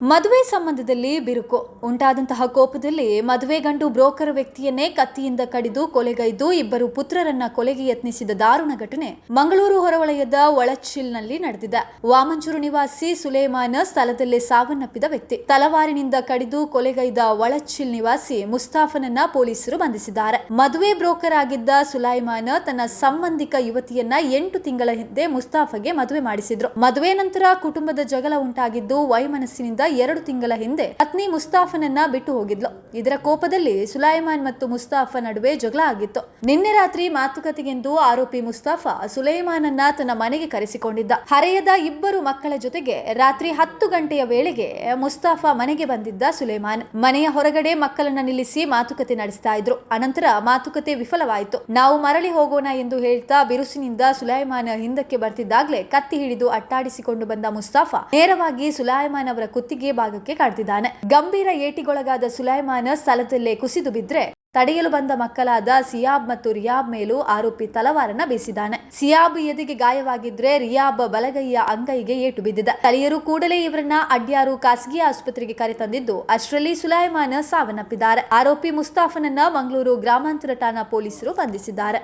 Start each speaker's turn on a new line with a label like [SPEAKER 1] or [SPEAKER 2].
[SPEAKER 1] ಮದುವೆ ಸಂಬಂಧದಲ್ಲಿ ಬಿರುಕು. ಉಂಟಾದಂತಹ ಕೋಪದಲ್ಲಿ ಮದುವೆ ಗಂಡು ಬ್ರೋಕರ್ ವ್ಯಕ್ತಿಯನ್ನೇ ಕತ್ತಿಯಿಂದ ಕಡಿದು ಕೊಲೆಗೈದು ಇಬ್ಬರು ಪುತ್ರರನ್ನ ಕೊಲೆಗೆ ಯತ್ನಿಸಿದ ದಾರುಣ ಘಟನೆ ಮಂಗಳೂರು ಹೊರವಲಯದ ಒಳಚಿಲ್ನಲ್ಲಿ ನಡೆದಿದೆ. ವಾಮಂಚೂರು ನಿವಾಸಿ ಸುಲೇಮಾನ್ ಸ್ಥಳದಲ್ಲೇ ಸಾವನ್ನಪ್ಪಿದ ವ್ಯಕ್ತಿ. ತಲವಾರಿನಿಂದ ಕಡಿದು ಕೊಲೆಗೈದ ಒಳಚಿಲ್ ನಿವಾಸಿ ಮುಸ್ತಾಫನನ್ನ ಪೊಲೀಸರು ಬಂಧಿಸಿದ್ದಾರೆ. ಮದುವೆ ಬ್ರೋಕರ್ ಆಗಿದ್ದ ಸುಲೈಮಾನ್ ತನ್ನ ಸಂಬಂಧಿಕ ಯುವತಿಯನ್ನ ಎಂಟು ತಿಂಗಳ ಹಿಂದೆ ಮುಸ್ತಾಫಗೆ ಮದುವೆ ಮಾಡಿಸಿದ್ರು. ಮದುವೆ ನಂತರ ಕುಟುಂಬದ ಜಗಳ ಉಂಟಾಗಿದ್ದು ವೈಮನಸ್ಸಿನಿಂದ ಎರಡು ತಿಂಗಳ ಹಿಂದೆ ಪತ್ನಿ ಮುಸ್ತಾಫನನ್ನ ಬಿಟ್ಟು ಹೋಗಿದ್ಲು. ಇದರ ಕೋಪದಲ್ಲಿ ಸುಲೈಮಾನ್ ಮತ್ತು ಮುಸ್ತಾಫ ನಡುವೆ ಜಗಳ ಆಗಿತ್ತು. ನಿನ್ನೆ ರಾತ್ರಿ ಮಾತುಕತೆಗೆಂದು ಆರೋಪಿ ಮುಸ್ತಾಫ ಸುಲೈಮಾನನ್ನ ತನ್ನ ಮನೆಗೆ ಕರೆಸಿಕೊಂಡಿದ್ದ. ಹರೆಯದ ಇಬ್ಬರು ಮಕ್ಕಳ ಜೊತೆಗೆ ರಾತ್ರಿ ಹತ್ತು ಗಂಟೆಯ ವೇಳೆಗೆ ಮುಸ್ತಾಫ ಮನೆಗೆ ಬಂದಿದ್ದ ಸುಲೈಮಾನ್. ಮನೆಯ ಹೊರಗಡೆ ಮಕ್ಕಳನ್ನ ನಿಲ್ಲಿಸಿ ಮಾತುಕತೆ ನಡೆಸ್ತಾ ಇದ್ರು. ಅನಂತರ ಮಾತುಕತೆ ವಿಫಲವಾಯಿತು. ನಾವು ಮರಳಿ ಹೋಗೋಣ ಎಂದು ಹೇಳ್ತಾ ಬಿರುಸಿನಿಂದ ಸುಲೈಮಾನ್ ಹಿಂದಕ್ಕೆ ಬರ್ತಿದ್ದಾಗ್ಲೇ ಕತ್ತಿ ಹಿಡಿದು ಅಟ್ಟಾಡಿಸಿಕೊಂಡು ಬಂದ ಮುಸ್ತಾಫಾ ನೇರವಾಗಿ ಸುಲೈಮಾನ್ ಅವರ ಕುತ್ತಿಗೆ ಭಾಗಕ್ಕೆ ಕಾಡ್ತಿದ್ದಾನೆ ಗಂಭೀರ ಏಟಿಗೊಳಗಾದ ಸುಲೈಮಾನ್ ಸ್ಥಳದಲ್ಲೇ ಕುಸಿದು ಬಿದ್ರೆ ತಡೆಯಲು ಬಂದ ಮಕ್ಕಳಾದ ಸಿಯಾಬ್ ಮತ್ತು ರಿಯಾಬ್ ಮೇಲೂ ಆರೋಪಿ ತಲವಾರನ್ನ ಬೀಸಿದ್ದಾನೆ. ಸಿಯಾಬ್ ಎದೆಗೆ ಗಾಯವಾಗಿದ್ರೆ ರಿಯಾಬ್ ಬಲಗೈಯ ಅಂಗೈಗೆ ಏಟು ಬಿದ್ದಿದೆ. ಸ್ಥಳೀಯರು ಕೂಡಲೇ ಇವರನ್ನ ಅಡ್ಯಾರು ಖಾಸಗಿ ಆಸ್ಪತ್ರೆಗೆ ಕರೆತಂದಿದ್ದು, ಅಷ್ಟರಲ್ಲಿ ಸುಲೈಮಾನ್ ಸಾವನ್ನಪ್ಪಿದ್ದಾರೆ. ಆರೋಪಿ ಮುಸ್ತಾಫನನ್ನ ಮಂಗಳೂರು ಗ್ರಾಮಾಂತರ ಠಾಣಾ ಪೊಲೀಸರು ಬಂಧಿಸಿದ್ದಾರೆ.